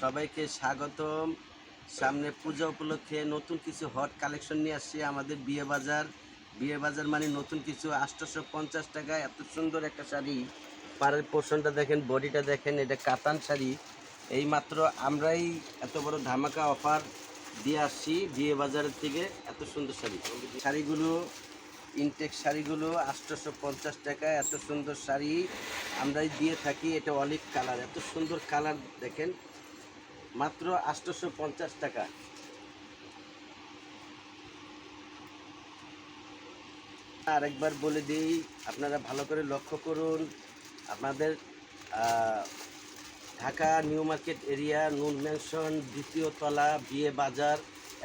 সবাইকে স্বাগতম। সামনে পূজা উপলক্ষে নতুন কিছু হট কালেকশন নিয়ে আসছি আমাদের বিয়ে বাজার। বিয়ে বাজার মানে নতুন কিছু আটশোশো পঞ্চাশ টাকা। এত সুন্দর একটা শাড়ি। পাড়ের পোর্শনটা দেখেন, বডিটা দেখেন, এটা কাতান শাড়ি। এই মাত্র আমরাই এত বড় ধামাকা অফার দিয়ে আসছি বিয়ে বাজারের থেকে। এত সুন্দর শাড়ি। শাড়িগুলো ইনটেক শাড়িগুলো আটশোশো পঞ্চাশ টাকা, এত সুন্দর শাড়ি আমরাই দিয়ে থাকি, এটা অলিভ কালার, এত সুন্দর কালার দেখেন, মাত্র আটশোশো পঞ্চাশ টাকা। আরেকবার বলে দিই, আপনারা ভালো করে লক্ষ্য করুন আপনাদের Dhaka new market area Noor mansion দ্বিতীয় তলা, বিয়ে বাজার,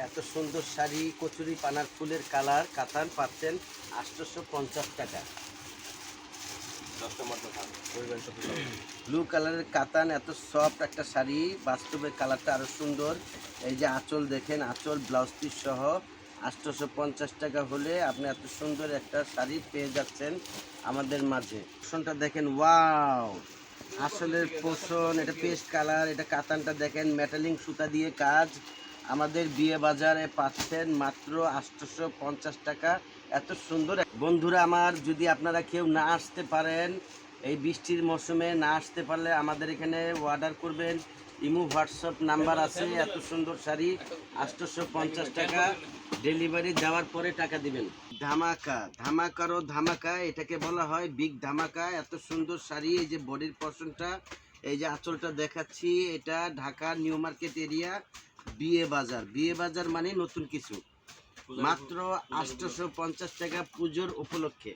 এত সুন্দর শাড়ি কচুরি পানার ফুলের কালার, কাতান পাচ্ছেন। আটশোশো পঞ্চাশ টাকা ব্লু কালারের কাতান এত সফট একটা শাড়ি। বাস্তবে কালারটা আরও সুন্দর। এই যে আঁচল দেখেন আঁচল ব্লাউজ পিস সহ আটশোশো পঞ্চাশ টাকা হলে আপনি এত সুন্দর একটা শাড়ি পেয়ে যাচ্ছেন আমাদের মাঝে। পোষণটা দেখেন ওয়াও! আসলের পোষণ এটা পেস্ট কালার এটা কাতানটা দেখেন মেটালিং সুতা দিয়ে কাজ। আমাদের বিয়ে বাজারে পাচ্ছেন মাত্র আটশোশো পঞ্চাশ টাকা। এত সুন্দর বন্ধুরা আমার, যদি আপনারা কেউ না আসতে পারেন, এই বৃষ্টির মৌসুমে না আসতে পারলে আমাদের এখানে অর্ডার করবেন। ইমু হোয়াটসঅ্যাপ নাম্বার আছে, এত সুন্দর শাড়ি আটশোশো পঞ্চাশ টাকা। ডেলিভারি দেওয়ার পরে টাকা দিবেন। ধামাকা ধামাকারও ধামাকা, এটাকে বলা হয় বিগ ধামাকা। এত সুন্দর শাড়ি, এই যে বডির পশনটা এই যে আঁচলটা দেখাচ্ছি, এটা ঢাকা নিউ মার্কেট এরিয়া। বিয়ে বাজার। বিয়ে বাজার মানে নতুন কিছু। মাত্র আটশোশো পঞ্চাশ টাকা পুজোর উপলক্ষে।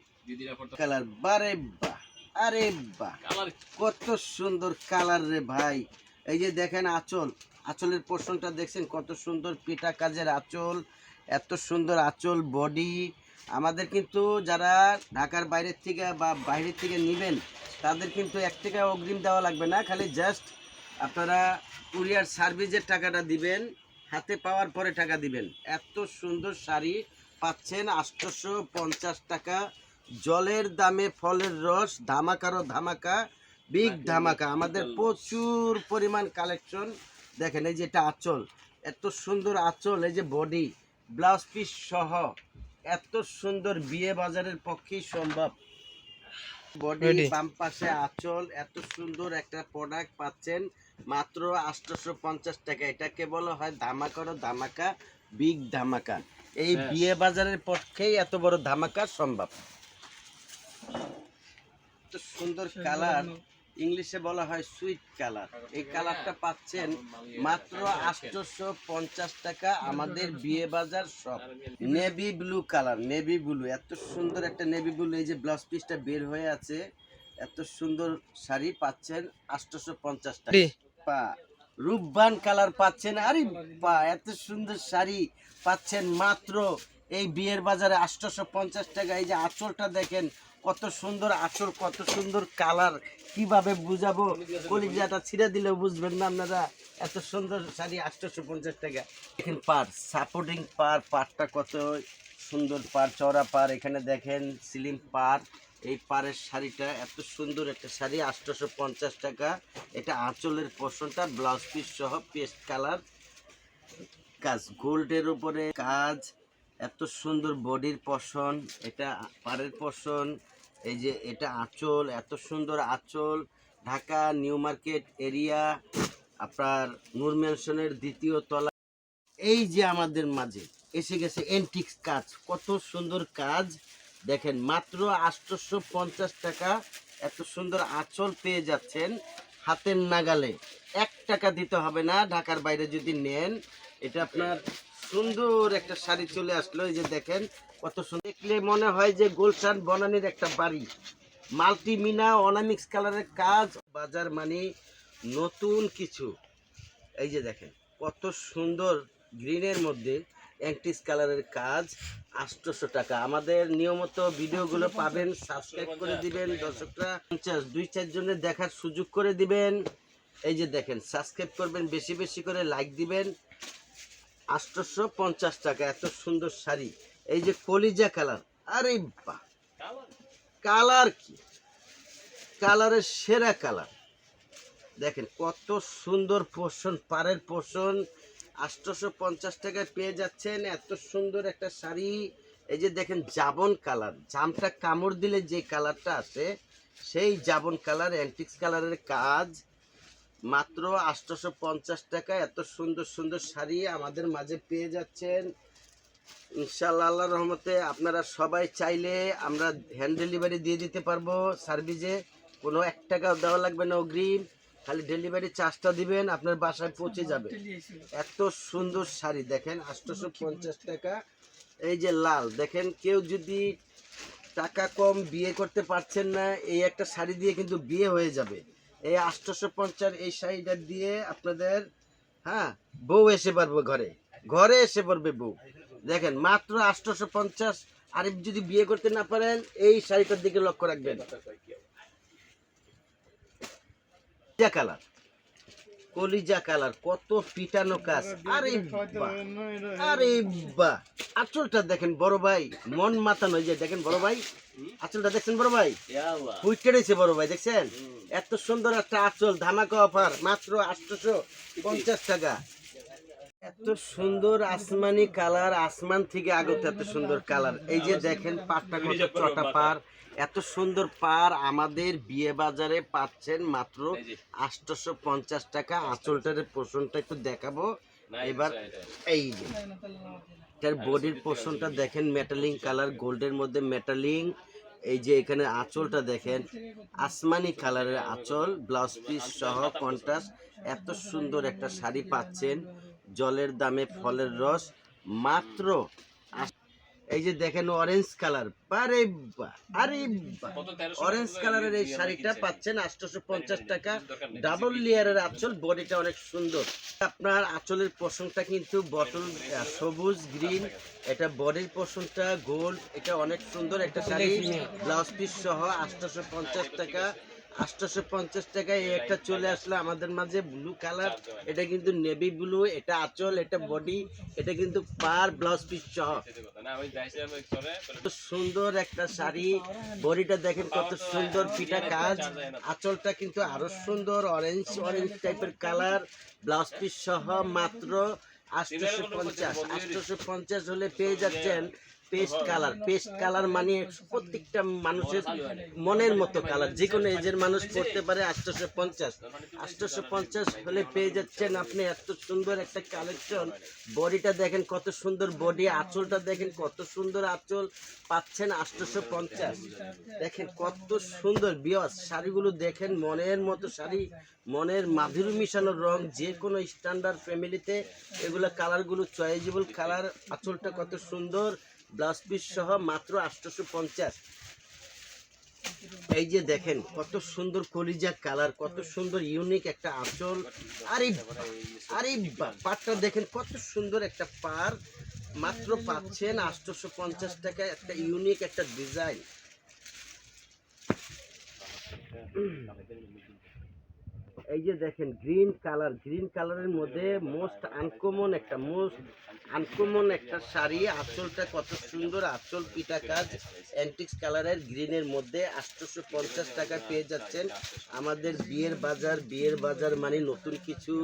কালার বারে বা আরে বা। কত সুন্দর কালার রে ভাই। এই যে দেখেন আঁচল আঁচলের পোর্শনটা দেখছেন? কত সুন্দর পিটা কাজের আঁচল এত সুন্দর আঁচল বডি আমাদের কিন্তু যারা ঢাকার বাইরের থেকে বা বাইরের থেকে নেবেন তাদের কিন্তু এক টাকা অগ্রিম দেওয়া লাগবে না খালি জাস্ট আপনারা কুরিয়ার সার্ভিসের টাকাটা দিবেন হাতে পাওয়ার পরে টাকা দিবেন। এত সুন্দর শাড়ি পাচ্ছেন আটশোশো পঞ্চাশ টাকা। জলের দামে ফলের রস ধামাকারও ধামাকা বিগ ধামাকা। আমাদের প্রচুর পরিমাণ কালেকশন। দেখেন এই যে এটা আঁচল এত সুন্দর আঁচল এই যে বডি ব্লাউজ পিস সহ। এত সুন্দর বিয়ে বাজারের পক্ষেই সম্ভব। বডি. বাম পাশে আঁচল এত সুন্দর একটা প্রোডাক্ট পাচ্ছেন। মাত্র আটশোশো পঞ্চাশ টাকা। এটাকে বলা হয় ধামাকারও ধামাকা বিগ ধামাকা। এই বিয়ে বাজারের পক্ষেই এত বড় ধামাকা সম্ভব। এত সুন্দর কালার ইংলিশে বলা হয় সুইট কালার এই কালারটা পাচ্ছেন মাত্র আটশোশো পঞ্চাশ টাকা আমাদের বিয়ে বাজার সব navy blue colour navy blue এত সুন্দর একটা নেভি ব্লু এই যে ব্লাউজ পিসটা বের হয়ে আছে এত সুন্দর শাড়ি পাচ্ছেন আটশোশো পঞ্চাশ টাকা। পা। রূপবান কালার পাচ্ছেন। আরে পা এত সুন্দর শাড়ি পাচ্ছেন মাত্র। এই বিয়ের বাজারে আটশোশো পঞ্চাশ টাকা। এই যে আঁচলটা দেখেন, কত সুন্দর আঁচল, কত সুন্দর কালার। কীভাবে বুঝাবো? কলিজাটা ছিঁড়ে দিলেও বুঝবেন না আপনারা। এত সুন্দর শাড়ি আটশোশো পঞ্চাশ টাকা। দেখেন পার সাপোর্টিং পার পারটা কত সুন্দর পার, চওড়া পার। এখানে দেখেন সিলিম পার এই পাড়ের শাড়িটা এত সুন্দর একটা শাড়ি আটশোশো পঞ্চাশ টাকা। এটা আঁচলের পোষণটা ব্লাউজ পিস সহ পেস্ট কালার কাজ গোল্ডের উপরে কাজ, এত সুন্দর বডির পশন এটা পাড়ের পশন এই যে এটা আঁচল, এত সুন্দর আঁচল। ঢাকা, নিউ মার্কেট এরিয়া, আপনার নূর ম্যানশনের দ্বিতীয় তলা। এই যে আমাদের মাঝে, এসে গেছে এন্টিক্স কাজ, কত সুন্দর কাজ। দেখেন, মাত্র আটশোশো পঞ্চাশ টাকা এত সুন্দর আঁচল পেয়ে যাচ্ছেন হাতের নাগালে। এক টাকা দিতে হবে না, ঢাকার বাইরে যদি নেন। এটা আপনার সুন্দর একটা শাড়ি চলে আসলো, এই যে দেখেন, কত সুন্দর। দেখলে মনে হয় যে গুলশান বনানির একটা বাড়ি। মাল্টিমিনা অনামিক্স কালারের কাজ, বাজার মানে নতুন কিছু। এই যে দেখেন, কত সুন্দর গ্রিনের মধ্যে অ্যান্টিস কালারের কাজ আটশোশো টাকা। আমাদের নিয়মিত ভিডিওগুলো পাবেন সাবস্ক্রাইব করে দিবেন, দর্শকরা পঞ্চাশ, দুই চারজনের দেখার সুযোগ করে দিবেন। এই যে দেখেন সাবস্ক্রাইব করবেন, বেশি বেশি করে লাইক দিবেন। আটশোশো পঞ্চাশ টাকা, এত সুন্দর শাড়ি। এই যে কলিজা কালার, আরে বা কালার কি? কালারের সেরা কালার। দেখেন কত সুন্দর পোষণ পাড়ের পোষণ আটশোশো পঞ্চাশ টাকায় পেয়ে যাচ্ছেন। এত সুন্দর একটা শাড়ি। এই যে দেখেন, জাবন কালার। জামটা কামড় দিলে যে কালারটা আসে, সেই জাবন কালার, অ্যান্টিক্স কালারের কাজ। মাত্র আটশোশো পঞ্চাশ টাকা এত সুন্দর সুন্দর শাড়ি আমাদের মাঝে পেয়ে যাচ্ছেন। ইনশাল্লাহ আল্লাহ রহমতে আপনারা সবাই চাইলে আমরা হ্যান্ড ডেলিভারি দিয়ে দিতে পারব সার্ভিসে। কোনো এক টাকাও দেওয়া লাগবে না অগ্রিম। খালি ডেলিভারি চার্জটা দিবেন, আপনার বাসায় পৌঁছে যাবে। এত সুন্দর শাড়ি, দেখেন, আটশোশো পঞ্চাশ টাকা। এই যে লাল, দেখেন, কেউ যদি টাকা কম বিয়ে করতে পারছেন না, এই একটা শাড়ি দিয়ে কিন্তু বিয়ে হয়ে যাবে। এই আটশোশো পঞ্চাশ, এই শাড়িটা দিয়ে আপনাদের হ্যাঁ বউ এসে পারবে ঘরে। ঘরে এসে পড়বে বউ। দেখেন, মাত্র আটশোশো পঞ্চাশ, আর যদি বিয়ে করতে না পারেন, এই শাড়িটার দিকে লক্ষ্য রাখবেন। কলিজা কালার। কলিজা কালার কত পিটানো কাজ। আরে আরে বাহ। আঁচলটা দেখেন বড় ভাই মন মাতানো যে দেখেন বড় ভাই। আঁচলটা দেখছেন বড় ভাই? হুইট কেটেছে বড় ভাই দেখছেন? এত সুন্দর একটা আঁচল ধামাকা অফার মাত্র আটশোশো পঞ্চাশ টাকা। এত সুন্দর আসমানি কালার আসমান থেকে আগত এত সুন্দর কালার। এই যে দেখেন পাটটা কত চটা পার। এত সুন্দর পার আমাদের বিয়ে বাজারে পাচ্ছেন মাত্র আটশোশো পঞ্চাশ টাকা। আঁচলটার পোষণটা একটু দেখাবো। এবার এই যে এটার বডির পোষণটা দেখেন মেটালিং কালার গোল্ডের মধ্যে মেটালিং এই যে এখানে আঁচলটা দেখেন আসমানি কালারের আঁচল ব্লাউজ পিস সহ কন্ট্রাস্ট এত সুন্দর একটা শাড়ি পাচ্ছেন জলের দামে ফলের রস। মাত্র এই যে দেখেন অরেঞ্জ কালার আরে আরে অরেঞ্জ কালারের এই শাড়িটা পাচ্ছেন আটশোশো পঞ্চাশ টাকা। ডাবল লেয়ারের আঁচল বডিটা অনেক সুন্দর। আপনার আঁচলের পোষণটা কিন্তু বটল সবুজ গ্রিন এটা বডির পোষণটা গোল্ড এটা অনেক সুন্দর। একটা শাড়ি ব্লাউজ পিস সহ আটশোশো পঞ্চাশ টাকা। আটশোশো পঞ্চাশ টাকায় একটা চলে আসলো আমাদের মাঝে ব্লু কালার এটা কিন্তু নেভি ব্লু এটা আঁচল, এটা বডি এটা কিন্তু পার ব্লাউজ পিস সহ। সুন্দর একটা শাড়ি। বডিটা দেখেন কত সুন্দর পিটা কাজ। আঁচলটা কিন্তু আরও সুন্দর অরেঞ্জ অরেঞ্জ টাইপের কালার ব্লাউজ পিস সহ মাত্র আটশোশো পঞ্চাশ আটশোশো পঞ্চাশ হলে পেয়ে যাচ্ছেন পেস্ট কালার পেস্ট কালার মানে প্রত্যেকটা মানুষের মনের মতো কালার। যে কোনো এজের মানুষ পড়তে পারে আটশোশো পঞ্চাশ। আটশোশো পঞ্চাশ হলে পেয়ে যাচ্ছেন আপনি এত সুন্দর একটা কালেকশন। বডিটা দেখেন কত সুন্দর বডি আঁচলটা দেখেন কত সুন্দর আঁচল। পাচ্ছেন আটশোশো পঞ্চাশ। দেখেন কত সুন্দর বিয়স শাড়িগুলো দেখেন মনের মতো শাড়ি মনের মাধুরী মিশানোর রং যে কোনো স্ট্যান্ডার্ড ফ্যামিলিতে এগুলো কালারগুলো চয়েজেবল কালার আঁচলটা কত সুন্দর। ব্লাউজ পিস সহ মাত্র আটশোশো পঞ্চাশ। এই যে দেখেন, কত সুন্দর কলিজা কালার, কত সুন্দর ইউনিক একটা আঁচল। আরে আরে পাটটা দেখেন, কত সুন্দর একটা পার। মাত্র পাচ্ছেন আটশোশো পঞ্চাশ টাকা একটা ইউনিক একটা ডিজাইন। এই যে দেখেন গ্রিন কালার গ্রিন কালারের মধ্যে মোস্ট আনকমন একটা মোস্ট আনকমন একটা শাড়ি। আঁচলটা কত সুন্দর, আঁচল পিটা কাজ। অ্যান্টিক্স কালারের গ্রিনের মধ্যে আটশোশো পঞ্চাশ টাকা পেয়ে যাচ্ছেন। আমাদের বিয়ের বাজার বিয়ের বাজার মানে নতুন কিছু।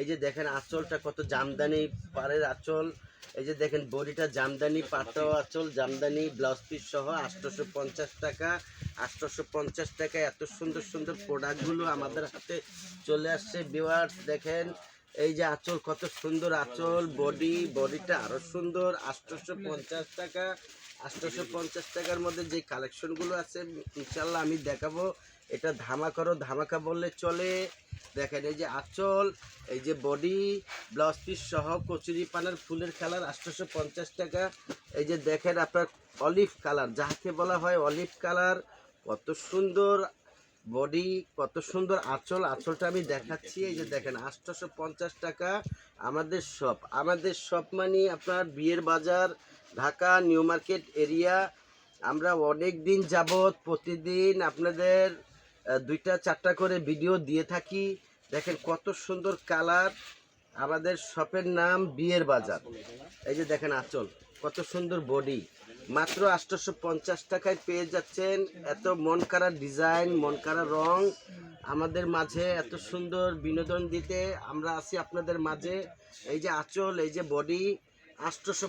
এই যে দেখেন, আঁচলটা কত জামদানি পাড়ের আঁচল। এই যে দেখেন, বডিটা জামদানি পাটাও আঁচল, জামদানি ব্লাউজ পিস সহ আটশোশো পঞ্চাশ টাকা। আটশোশো পঞ্চাশ টাকা, এত সুন্দর সুন্দর প্রোডাক্টগুলো আমাদের হাতে চলে আসছে ভিউয়ার্স দেখেন। এই যে আঁচল, কত সুন্দর আঁচল বডি বডিটা আরও সুন্দর আটশোশো পঞ্চাশ টাকা। আটশোশো পঞ্চাশ টাকার মধ্যে যে কালেকশনগুলো আছে ইনশাল্লাহ আমি দেখাবো। এটা ধামাকারও ধামাকা বললে চলে। দেখেন, এই যে আঁচল, এই যে বডি ব্লাউজ পিস সহ কচুরি পানার ফুলের কালার আটশোশো পঞ্চাশ টাকা। এই যে দেখেন আপনার অলিভ কালার যাকে বলা হয় অলিভ কালার কত সুন্দর বডি কত সুন্দর আঁচল। আঁচলটা আমি দেখাচ্ছি, এই যে দেখেন আটশোশো পঞ্চাশ টাকা আমাদের শপ আমাদের শপ মানে আপনার বিয়ের বাজার, ঢাকা, নিউ মার্কেট এরিয়া। আমরা অনেক দিন যাবৎ প্রতিদিন আপনাদের দুইটা, চারটা করে ভিডিও দিয়ে থাকি। দেখেন কত সুন্দর কালার। আমাদের শপের নাম বিয়ের বাজার। এই যে দেখেন আঁচল, কত সুন্দর বডি মাত্র আটশোশো পঞ্চাশ টাকায় পেয়ে যাচ্ছেন। এত মন কাড়া ডিজাইন মন কাড়া রং। আমাদের মাঝে এত সুন্দর বিনোদন দিতে আমরা আছি আপনাদের মাঝে। এই যে আঁচল, এই যে বডি আটশোশো